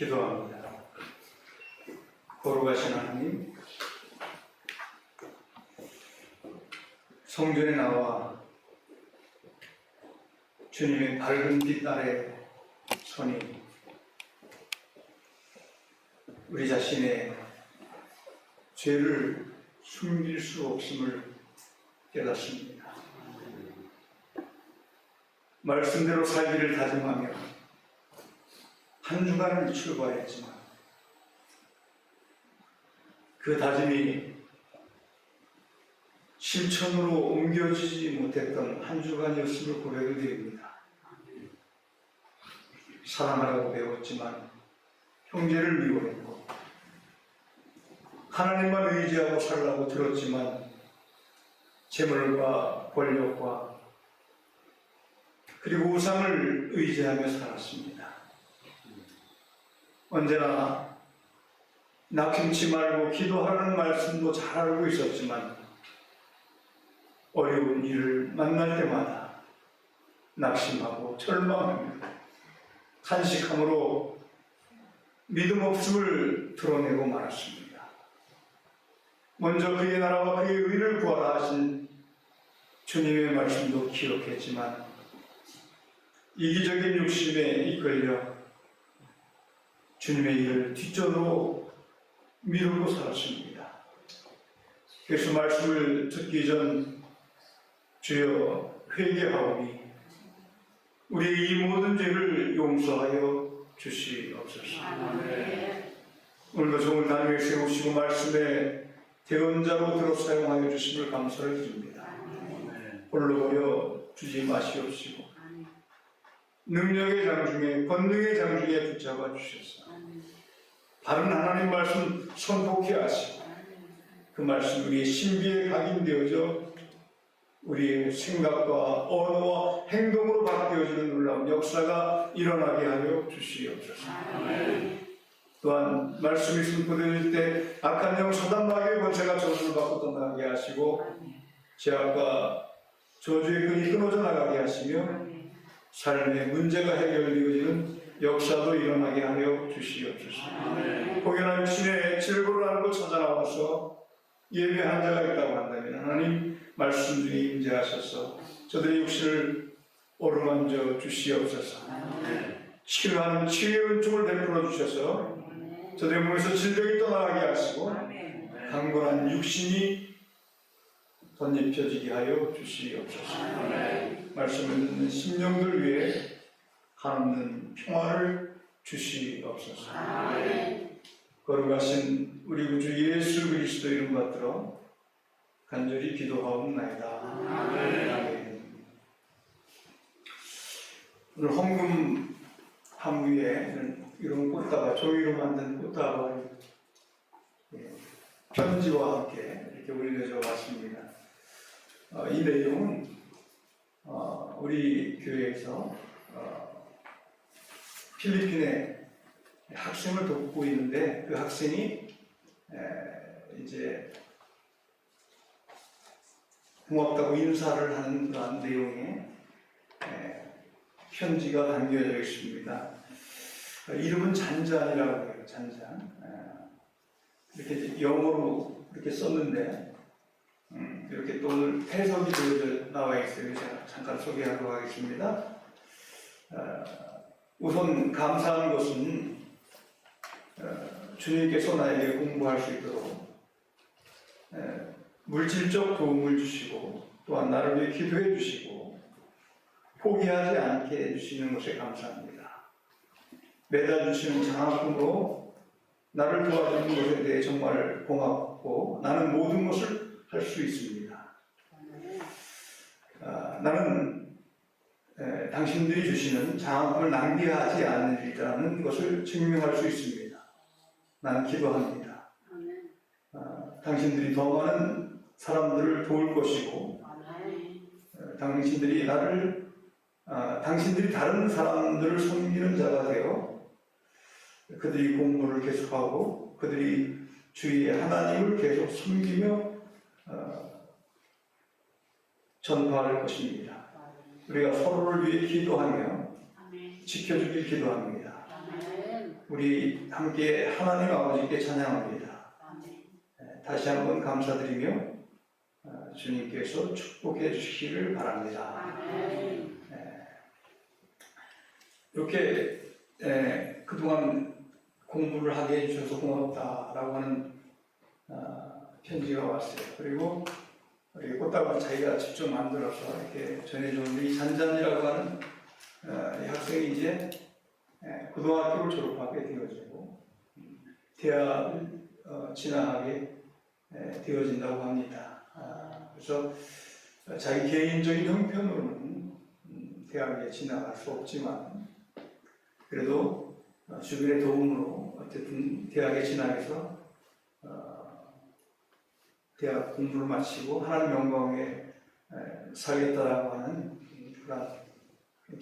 기도합니다. 거룩하신 하나님, 성전에 나와 주님의 밝은 빛 아래 서니 우리 자신의 죄를 숨길 수 없음을 깨닫습니다. 말씀대로 살기를 다짐하며 한 주간을 출발했지만 그 다짐이 실천으로 옮겨지지 못했던 한 주간이었음을 고백드립니다. 사랑하라고 배웠지만 형제를 미워했고 하나님만 의지하고 살라고 들었지만 재물과 권력과 그리고 우상을 의지하며 살았습니다. 언제나 낙심치 말고 기도하라는 말씀도 잘 알고 있었지만 어려운 일을 만날 때마다 낙심하고 절망하며 간식함으로 믿음 없음을 드러내고 말았습니다. 먼저 그의 나라와 그의 의를 구하라 하신 주님의 말씀도 기억했지만 이기적인 욕심에 이끌려 주님의 일을 뒷전으로 미루고 살았습니다. 그래서 말씀을 듣기 전 주여 회개하오니 우리의 이 모든 죄를 용서하여 주시옵소서. 오늘도 좋은 단위에 세우시고 말씀의 대언자로 들어 사용하여 주심을 감사를 드립니다. 홀로 버려 주지 마시옵시고 능력의 장중에 권능의 장중에 붙잡아 주셔서 바른 하나님 말씀 선포케 하시고 그 말씀 우리의 신비에 각인되어져 우리의 생각과 언어와 행동으로 바뀌어지는 놀라운 역사가 일어나게 하여 주시옵소서. 또한 말씀이 선포될 때 악한 영 사단 마귀의 권세가 저주를 받고 떠나게 하시고 죄악과 저주의 끈이 끊어져 나가게 하시며 삶의 문제가 해결되어지는 일어나게 하여 주시옵소서. 공연한 신의 질고를 알고 찾아나와서 예배한 자가 있다고 한다면 하나님 말씀 중에 임재하셔서 저들의 육신을 어루만져 주시옵소서. 치유하는 치유의 은총을 베풀어 주셔서 저들의 몸에서 질병이 떠나가게 하시고 강건한 육신이 덧입혀지게 하여 주시옵소서. 말씀을 듣는 심령들 위해 한없는 평화를 주시옵소서. 거룩하신 우리 구주 예수 그리스도 이름 받들어 간절히 기도하옵나이다. 아멘. 오늘 헌금 함위에 이런 꽃다발, 종이로 만든 꽃다발 예, 편지와 함께 이렇게 올려져 왔습니다. 어, 이 내용은 어, 우리 교회에서 어, 필리핀에 학생을 돕고 있는데 그 학생이 에, 이제 고맙다고 인사를 하는 그런 내용의 에, 편지가 담겨져 있습니다. 어, 이름은 잔잔이라고 해요. 잔잔. 에, 이렇게 영어로 이렇게 썼는데 음, 이렇게 또 오늘 해석이 되어져 나와 있어요. 제가 잠깐 소개하도록 하겠습니다. 어, 우선 감사한 것은 어, 주님께서 나에게 공부할 수 있도록 에, 물질적 도움을 주시고 또한 나를 위해 기도해 주시고 포기하지 않게 해주시는 것에 감사합니다. 매달 주시는 장학금으로 나를 도와주는 것에 대해 정말 고맙고 나는 모든 것을 할 수 있습니다. 아, 나는 에, 당신들이 주시는 장학금을 낭비하지 않으리라는 것을 증명할 수 있습니다. 나는 기도합니다. 아, 당신들이 더 많은 사람들을 도울 것이고 어, 당신들이 나를 아, 당신들이 다른 사람들을 섬기는 자가 되어 그들이 공부를 계속하고 그들이 주위의 하나님을 계속 섬기며 어, 전파할 것입니다. 우리가 서로를 위해 기도하며 지켜주길 기도합니다. 우리 함께 하나님 아버지께 찬양합니다. 예, 다시 한번 감사드리며 어, 주님께서 축복해 주시기를 바랍니다. 이렇게 예, 그동안 공부를 하게 해주셔서 고맙다라고 하는 어, 편지가 왔어요. 그리고 우리 꽃다발 자기가 직접 만들어서 이렇게 전해주는데 이 잔잔이라고 하는 어, 이 학생이 이제 예, 고등학교를 졸업하게 되어지고 음, 대학을 어, 진학하게 예, 되어진다고 합니다. 아, 그래서 자기 개인적인 형편으로는 음, 대학에 진학할 수 없지만 그래도 어, 주변의 도움으로 어쨌든 대학에 진학해서 어, 대학 공부를 마치고 하나님 영광에 에, 살겠다라고 하는 그런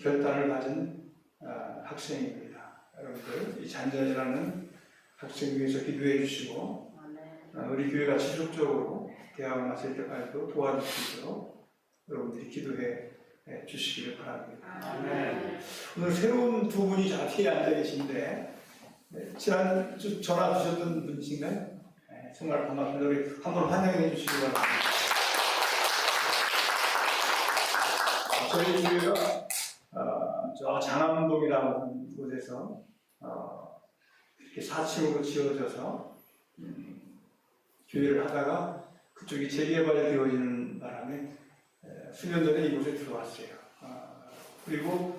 결단을 가진 어, 학생입니다. 여러분들 이 잔잔이라는 학생 위해서 기도해 주시고 어, 우리 교회가 지속적으로 대학을 마칠 때까지도 있도록 여러분들이 기도해 에, 주시기를 바랍니다. 오늘 새로운 두 분이 저 앞에 앉아 계신데 네, 지난 주 전화 주셨던 분이신가요? 네, 정말 반갑습니다. 우리 한번 환영해 주시기 바랍니다. 저희 교회가 어, 저 장암동이라는 곳에서 어, 이렇게 4층으로 지어져서 음, 교회를 하다가 그쪽이 재개발이 되어지는 바람에 에, 수년 전에 이곳에 들어왔어요. 아, 그리고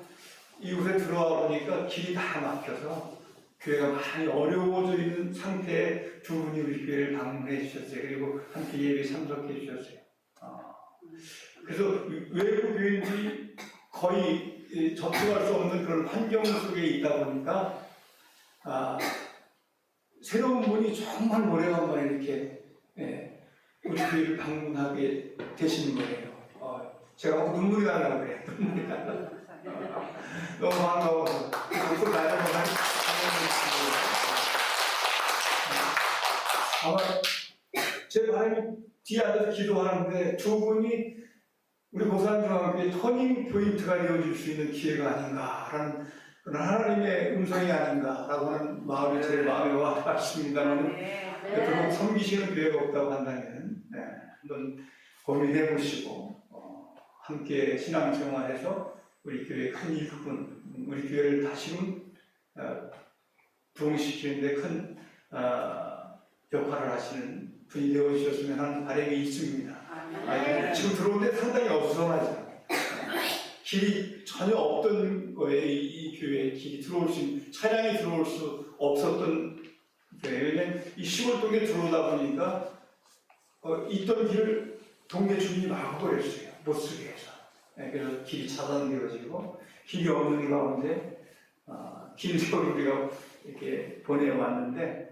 이곳에 들어와 보니까 길이 다 막혀서 교회가 많이 어려워져 있는 상태에 두 분이 우리 교회를 방문해 주셨어요. 그리고 함께 예배 참석해 주셨어요. 아, 그래서 외부 교인들이 거의 이, 접촉할 수 없는 그런 환경 속에 있다 보니까 아, 새로운 분이 정말 오래간만에 이렇게 예, 우리 교회를 방문하게 되시는 거예요. 어, 제가 막 눈물이 나려고 그래요. 눈물이 나려고. 너무 반가워서 목소리 나려고 하니 아마 제 바람이 뒤에 앉아서 기도하는데 두 분이 우리 고산중학교의 터닝 포인트가 되어줄 수 있는 기회가 아닌가라는 그런 하나님의 음성이 아닌가라고 하는 마음이 제 마음에 와 닿습니다만 그렇게 섬기시는 교회가 없다고 한다면 네, 한번 고민해 보시고 어, 함께 신앙생활해서 우리 교회 큰 일꾼, 우리 교회를 다시금 어, 부흥시키는데 큰 어, 역할을 하시는 분이 되어 주셨으면 하는 바람이 있습니다. 아니, 지금 들어오는데 상당히 어수선하죠. 길이 전혀 없던 거에 이, 이 교회에 길이 들어올 수 있는 차량이 들어올 수 없었던 교회. 왜냐면 이 시골 동에 들어오다 보니까 어, 있던 길을 동네 주민이 막아버렸어요. 못 쓰게 해서. 네, 그래서 길이 차단되어지고 길이 없는 가운데 어, 길을 우리가 이렇게 보내왔는데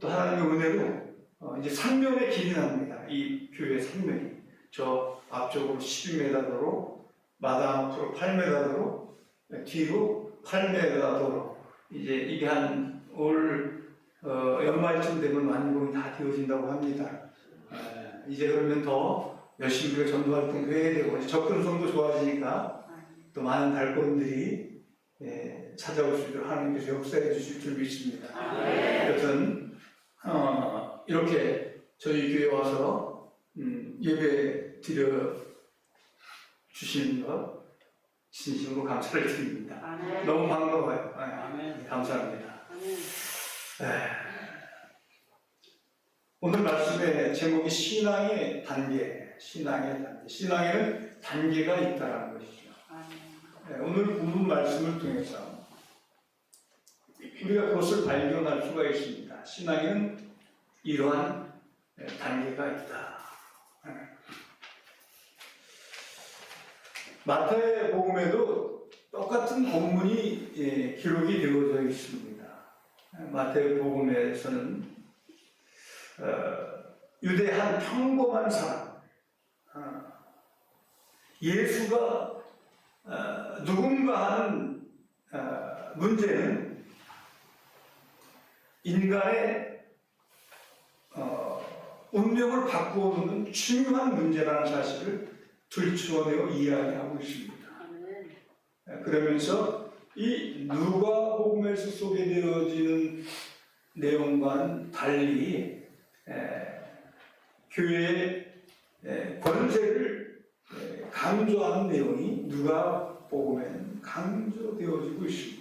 또 하나님의 은혜로 어, 이제 상면의 길이 납니다 이 교회 상면이 저 앞쪽으로 12m 도로 마당 앞으로 8m 도로 뒤로 8m 도로 이제 이게 한 올 어, 연말쯤 되면 완공이 다 되어진다고 합니다. 에, 이제 그러면 더 열심히 우리가 전도 활동도 해야 되고 접근성도 좋아지니까 또 많은 발걸음들이 예, 찾아올 수 있도록 하나님께서 역사해 주실 줄 믿습니다. 여튼 어, 이렇게 저희 교회 와서 음, 예배 드려 주시는 것 진심으로 감사를 드립니다. 너무 반가워요. 예, 감사합니다. 네. 오늘 말씀의 제목이 신앙의 단계, 신앙의 단계. 신앙에는 단계가 있다는 것이죠. 네, 오늘 본문 말씀을 통해서 우리가 그것을 발견할 수가 있습니다. 신앙에는 이러한 네, 단계가 있다. 네. 마태의 복음에도 똑같은 본문이 예, 기록이 되어져 있습니다. 마태 복음에서는 어, 유대 한 평범한 사람 어, 예수가 어, 누군가 하는 어, 문제는 인간의 어, 운명을 바꾸는 중요한 문제라는 사실을 들추어내어 이야기하고 있습니다. 예, 그러면서 이 누가복음에서 소개되어지는 내용과는 달리 에, 교회의 에, 권세를 에, 강조하는 내용이 누가복음에는 강조되어지고 있습니다.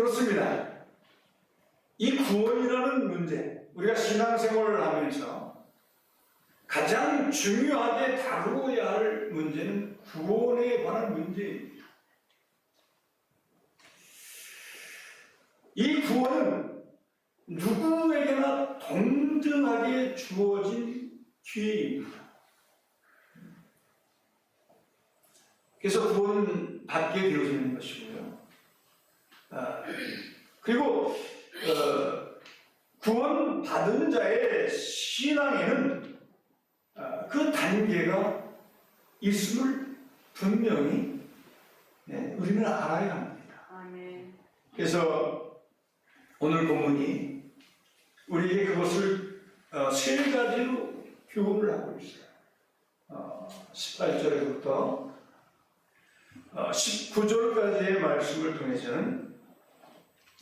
그렇습니다. 이 구원이라는 문제, 우리가 신앙생활을 하면서 가장 중요하게 다루어야 할 문제는 구원에 관한 문제입니다. 이 구원은 누구에게나 동등하게 주어진 기회입니다. 그래서 구원 받게 되어지는 것이고 요. 아, 그리고 어, 구원 받은 자의 신앙에는 어, 그 단계가 있음을 분명히 네, 우리는 알아야 합니다. 그래서 오늘 본문이 우리에게 그것을 어, 세 가지로 교훈을 하고 있어요. 어, 18절에부터 어, 19절까지의 말씀을 통해서는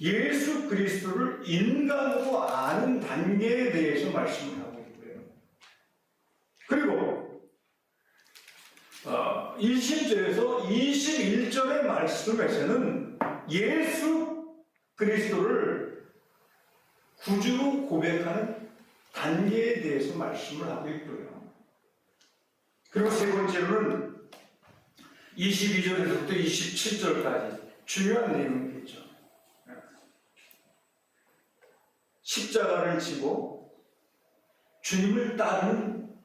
예수 그리스도를 인간으로 아는 단계에 대해서 말씀을 하고 있고요. 그리고 어, 20절에서 21절의 말씀에서는 예수 그리스도를 구주로 고백하는 단계에 대해서 말씀을 하고 있고요. 그리고 세 번째로는 22절에서부터 27절까지 중요한 내용이겠죠. 십자가를 지고 주님을 따르는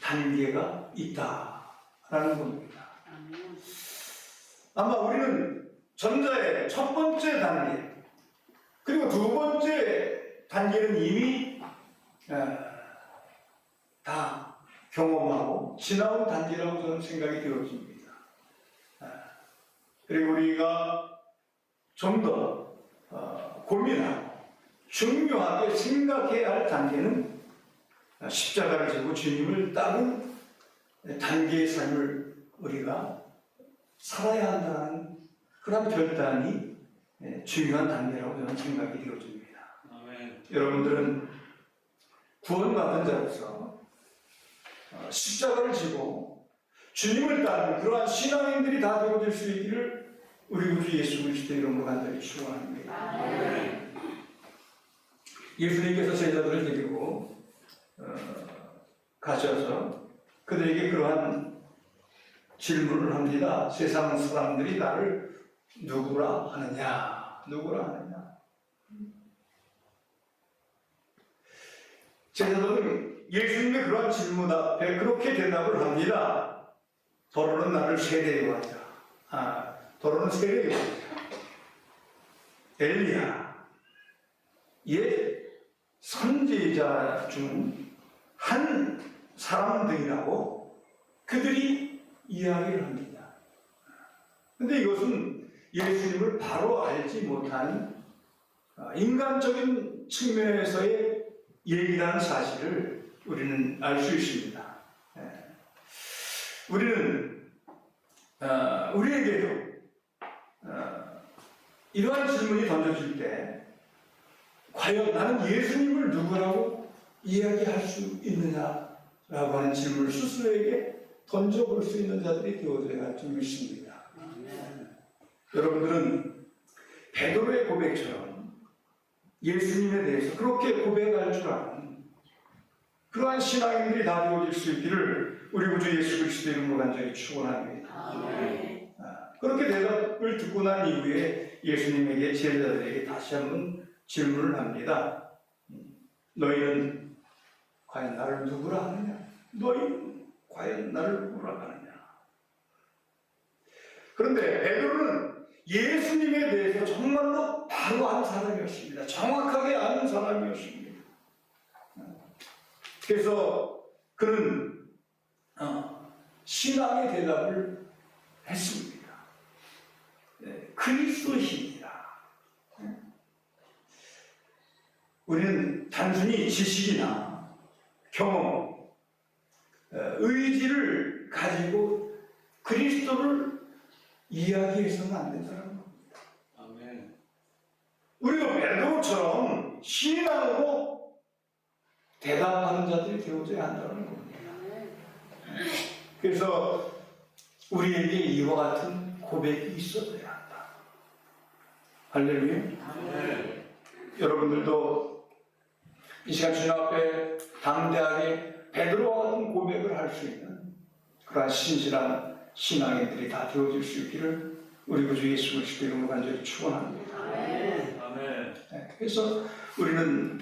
단계가 있다라는 겁니다. 아마 우리는 전자의 첫 번째 단계 그리고 두 번째 단계는 이미 어, 다 경험하고 지나온 단계라고 저는 생각이 되어집니다. 어, 그리고 우리가 좀더 어, 고민하고 중요하게 생각해야 할 단계는 어, 십자가를 지고 주님을 따른 단계의 삶을 우리가 살아야 한다는 그런 결단이 예, 중요한 단계라고 저는 생각이 되어집니다. 아멘. 여러분들은 구원받은 자로서 어, 십자가를 지고 주님을 따르는 그러한 신앙인들이 다 되어질 수 있기를 우리 구주 예수 그리스도 이름으로 간절히 축원합니다. 예수님께서 제자들을 데리고 어, 가셔서 그들에게 그러한 질문을 합니다. 세상 사람들이 나를 누구라 하느냐? 누구라 하느냐? 제자들은 예수님의 그러한 질문 앞에 그렇게 대답을 합니다. 더러는 나를 세례 요하자. 아, 더러는 세례 요하자. 엘리야. 옛 선지자 중 한 사람들이라고 그들이 이야기를 합니다. 근데 이것은 예수님을 바로 알지 못하는 아, 인간적인 측면에서의 얘기라는 사실을 우리는 알 수 있습니다. 예. 우리는 어, 우리에게도 어, 이러한 질문이 던져질 때 과연 나는 예수님을 누구라고 이야기할 수 있느냐라고 하는 질문을 스스로에게 던져볼 수 있는 자들이 되어져야 좀 있습니다. 여러분들은 베드로의 고백처럼 예수님에 대해서 그렇게 고백할 줄 아는 그러한 신앙인들이 다 되어질 수 있기를 우리 구주 예수 그리스도 이름으로 간절히 축원합니다. 아, 그렇게 대답을 듣고 난 이후에 예수님에게 제자들에게 다시 한번 질문을 합니다. 음, 너희는 과연 나를 누구라 하느냐? 너희는 과연 나를 누구라 하느냐? 그런데 베드로는 예수님에 대해서 정말로 바로 아는 사람이었습니다. 정확하게 아는 사람이었습니다. 그래서 그는 어, 신앙의 대답을 했습니다. 네, 그리스도이다. 우리는 단순히 지식이나 경험, 어, 의지를 가지고 그리스도를 이야기해서는 안 된다는 겁니다. 아멘. 우리가 베드로처럼 신앙으로 대답하는 자들이 되어져야 한다는 겁니다. 그래서 우리에게 이와 같은 고백이 있어야 한다. 할렐루야. 아멘. 여러분들도 이 시간 주님 앞에 당대하게 베드로와 같은 고백을 할 수 있는 그러한 신실한 신앙인들이 다 되어질 수 있기를 우리 구주 예수 그리스도 이름으로 간절히 축원합니다. 아멘. 네, 그래서 우리는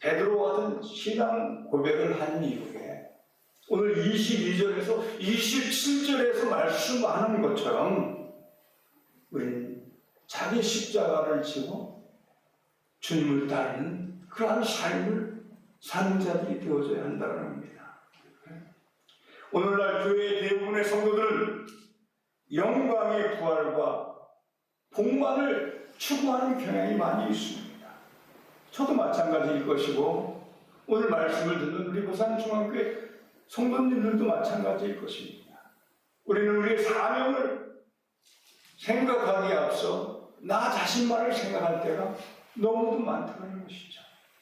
베드로와 같은 신앙 고백을 한 이후에 오늘 22절에서 27절에서 말씀하는 것처럼 우리는 자기 십자가를 지고 주님을 따르는 그러한 삶을 사는 자들이 되어져야 한다는 겁니다. 오늘날 교회 대부분의 성도들은 영광의 부활과 복만을 추구하는 경향이 많이 있습니다. 저도 마찬가지일 것이고 오늘 말씀을 듣는 우리 고산중앙교회 성도님들도 마찬가지일 것입니다. 우리는 우리의 사명을 생각하기에 앞서 나 자신만을 생각할 때가 너무도 많다는 것이죠.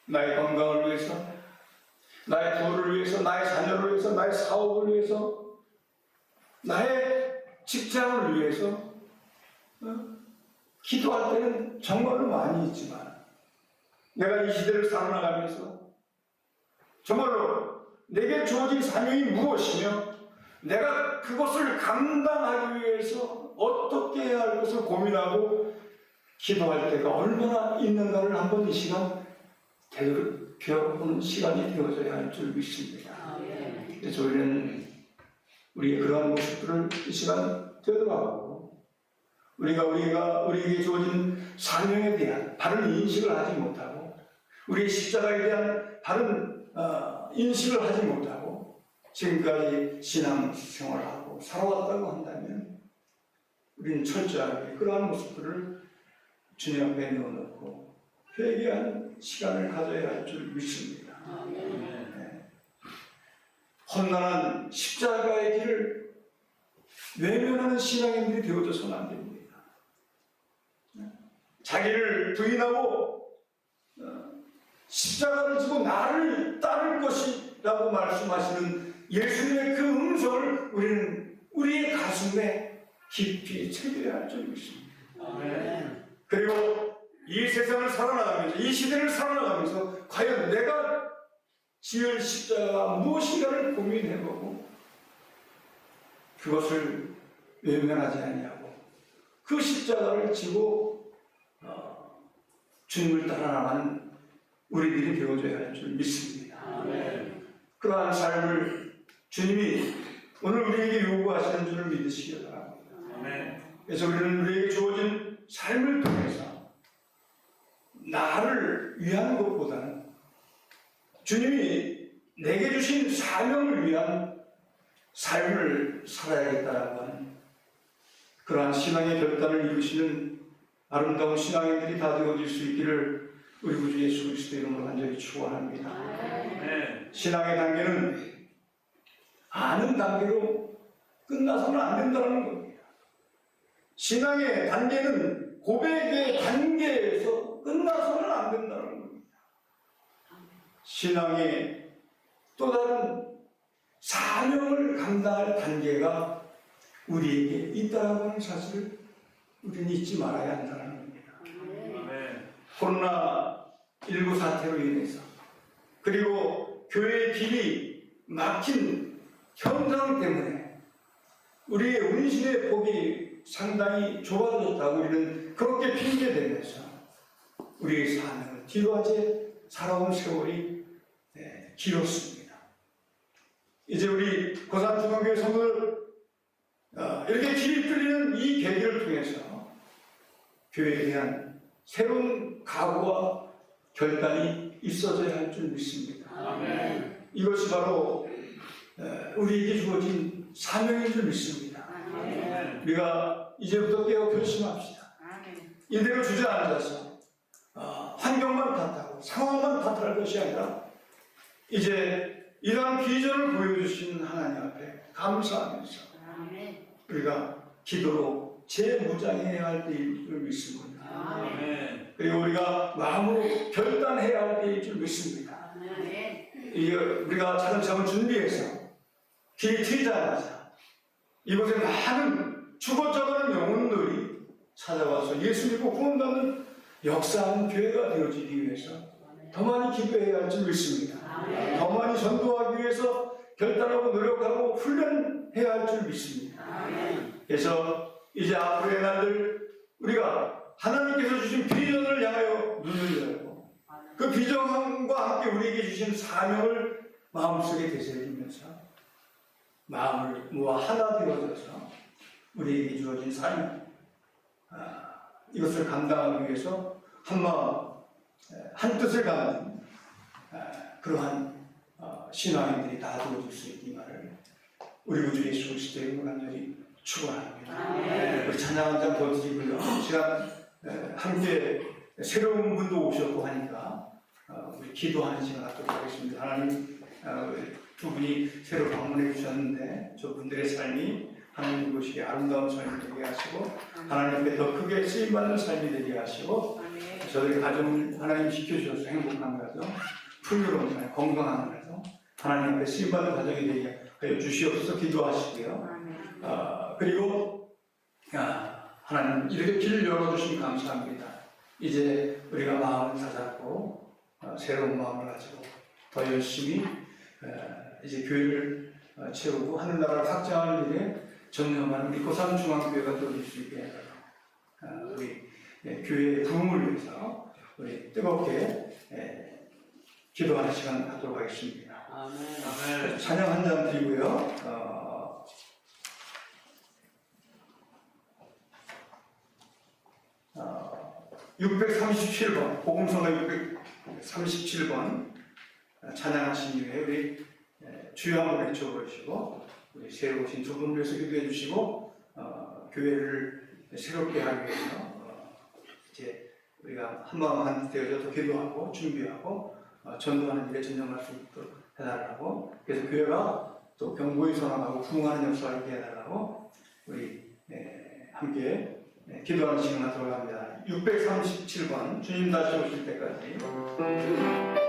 나의 건강을 위해서, 나의 부를 위해서, 나의 자녀를 위해서, 나의 사업을 위해서, 나의 직장을 위해서, 어? 기도할 때는 정말로 많이 있지만 내가 이 시대를 살아나가면서 정말로 내게 주어진 사명이 무엇이며 내가 그것을 감당하기 위해서 어떻게 해야 할 것을 고민하고 기도할 때가 얼마나 있는가를 한번 이 시간 되돌아보는 시간이 되어져야 할 줄 믿습니다. 그래서 우리는 우리의 그러한 모습들을 이 시간 되돌아보고 우리가 우리가 우리에게 주어진 사명에 대한 바른 인식을 하지 못하고 우리의 십자가에 대한 바른 어, 인식을 하지 못하고 지금까지 신앙 생활을 하고 살아왔다고 한다면 우리는 철저하게 그러한 모습들을 주님 앞에 넣어놓고 회개한 시간을 가져야 할 줄 믿습니다. 네. 험난한 십자가의 길을 외면하는 신앙인들이 되어져서는 안 됩니다. 네. 자기를 부인하고 어, 십자가를 지고 나를 따를 것이라고 말씀하시는 예수님의 그 음성을 우리는 우리의 가슴에 깊이 새겨야 할 줄 믿습니다. 그리고 이 세상을 살아나가면서 이 시대를 살아나가면서 과연 내가 지을 십자가가 무엇인가를 고민해보고 그것을 외면하지 아니하고 그 십자가를 지고 어, 주님을 따라 나가는 우리들이 되어줘야 할 줄 믿습니다. 그러한 삶을 주님이 오늘 우리에게 요구하시는 줄을 믿으시기 바랍니다. 그래서 우리는 우리에게 주어진 삶을 통해서 나를 위한 것보다는 주님이 내게 주신 사명을 위한 삶을 살아야겠다라고 하는 그러한 신앙의 결단을 이루시는 아름다운 신앙인들이 다 되어질 수 있기를 우리 구주 예수 그리스도 이름으로 간절히 축원합니다. 아멘. 신앙의 단계는 아는 단계로 끝나서는 안 된다는 겁니다. 신앙의 단계는 고백의 단계에서 끝나서는 안 된다는 겁니다. 신앙의 또 다른 사명을 감당할 단계가 우리에게 있다고 하는 사실을 우리는 잊지 말아야 한다는 겁니다. 아멘. 코로나19 사태로 인해서 그리고 교회의 길이 막힌 현상 때문에 우리의 운신의 폭이 상당히 좁아졌다고 우리는 그렇게 핑계대면서 우리의 사명을 뒤로 하지 살아온 세월이 네, 길었습니다. 이제 우리 고산 중앙교회 성도들 어, 이렇게 길이 뚫리는 이 계기를 통해서 교회에 대한 새로운 각오와 결단이 있어져야 할 줄 믿습니다. 아멘. 이것이 바로 에, 우리에게 주어진 사명인 줄 믿습니다. 우리가 이제부터 깨어 결심합시다. 이대로 주저앉아서 어, 환경만 탓하고 상황만 탓할 것이 아니라 이제 이러한 비전을 보여주신 하나님 앞에 감사하면서 우리가 기도로 재무장해야 할 때일 줄 믿습니다. 아멘. 그리고 우리가 마음으로 결단해야 할 때일 줄 믿습니다. 이게 우리가 차근차근 준비해서 길이 트이자마자 이곳에 많은 죽어져가는 영혼들이 찾아와서 예수 믿고 구원받는 역사하는 교회가 되어지기 위해서 더 많이 기도해야 할 줄 믿습니다. 더 많이 전도하기 위해서 결단하고 노력하고 훈련해야 할 줄 믿습니다. 그래서 이제 앞으로의 날들 우리가 하나님께서 주신 비전을 향하여 눈을 열고 그 비전과 함께 우리에게 주신 사명을 마음속에 되새기면서 마음을 모아 하나 되어져서 우리에게 주어진 사명 아, 이것을 감당하기 위해서 한 마음 에, 한 뜻을 아, 그러한 어, 신앙인들이 다 되어질 수 있기만을 우리 우주 예수 그리스도의 이름으로 간절히 축원합니다. 우리 찬양 한장더 드리고요. 시간 에, 함께 새로운 분도 오셨고 하니까 어, 우리 기도하는 시간 갖도록 하겠습니다. 하나님 어, 두 분이 새로 방문해 주셨는데 저 분들의 삶이 하나님 보시기에 아름다운 삶이 되게 하시고 하나님 앞에 더 크게 쓰임 받는 삶이 되게 하시고 저들의 가정을 하나님 지켜주셔서 행복한 가정, 풍요로운 삶, 건강한 가정, 하나님 앞에 쓰임 받는 가정이 되게 하여 주시옵소서 기도하시고요. 아, 그리고 아, 하나님 이렇게 길을 열어주시니 감사합니다. 이제 우리가 마음을 다잡고 어, 새로운 마음을 가지고 더 열심히 에, 이제 교회를 어, 채우고 하늘나라를 확장하는 일에 전념하는 우리 고산 중앙교회가 되어질 수 있게 해달라. 아, 우리 예, 교회의 부흥을 위해서 우리 뜨겁게 예, 기도하는 시간 갖도록 하겠습니다. 아멘. 찬양 한 잔 드리고요. 어, 어, 637번, 복음성가 637번 찬양하신 이후에 우리 에, 주여 한번 외쳐보시고 우리 새로 오신 두 분을 위해서 기도해 주시고 어, 교회를 새롭게 하기 위해서 어, 이제 우리가 한마음 한 되어서 기도하고 준비하고 어, 전도하는 일에 전념할 수 있도록 해달라고 그래서 교회가 또 경고의 선언하고 부흥하는 역사를 하게 해달라고 우리 에, 함께 에, 기도하는 시간 들어갑니다. 637번 주님 다시 오실 때까지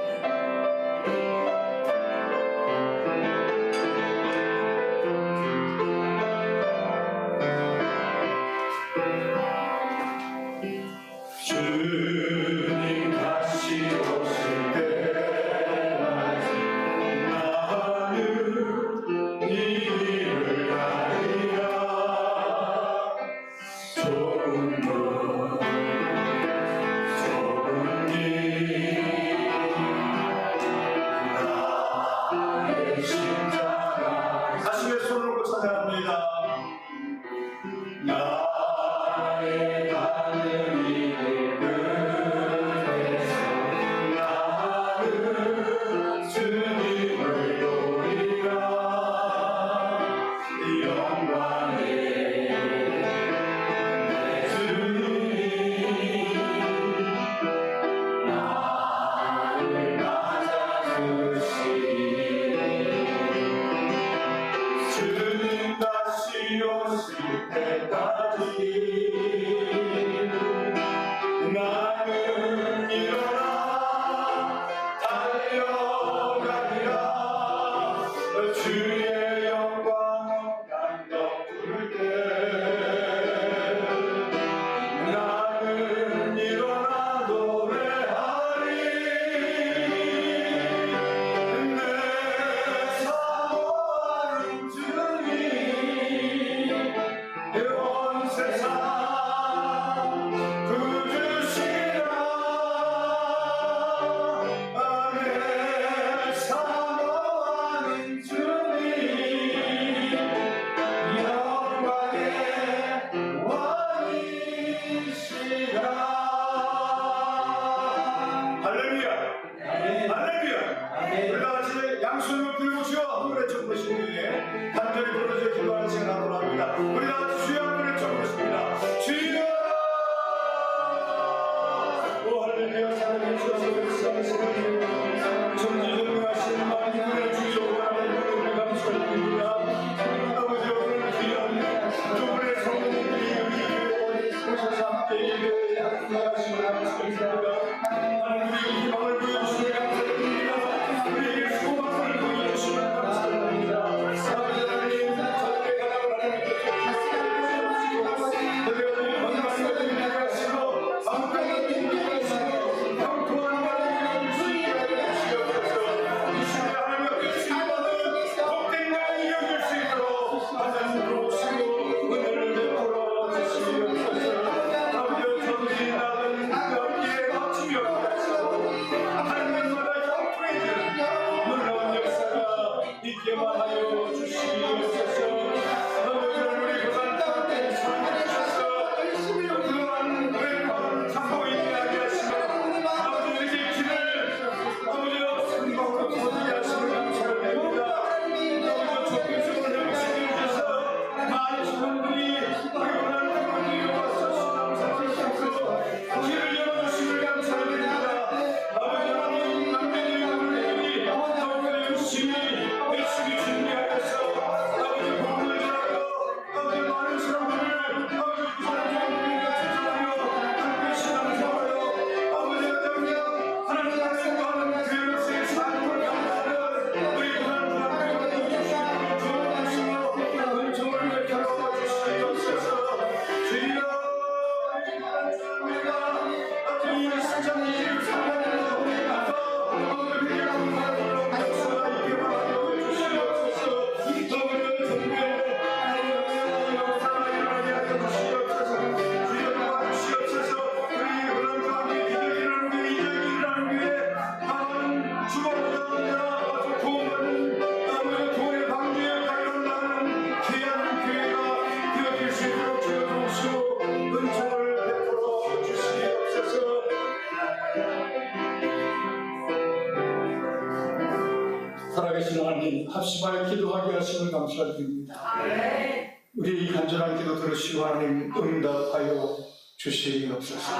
주시옵소서.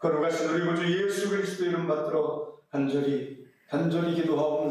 거룩하신 우리 구주 예수 그리스도 이름 받들어 간절히 간절히 기도하옵나이다.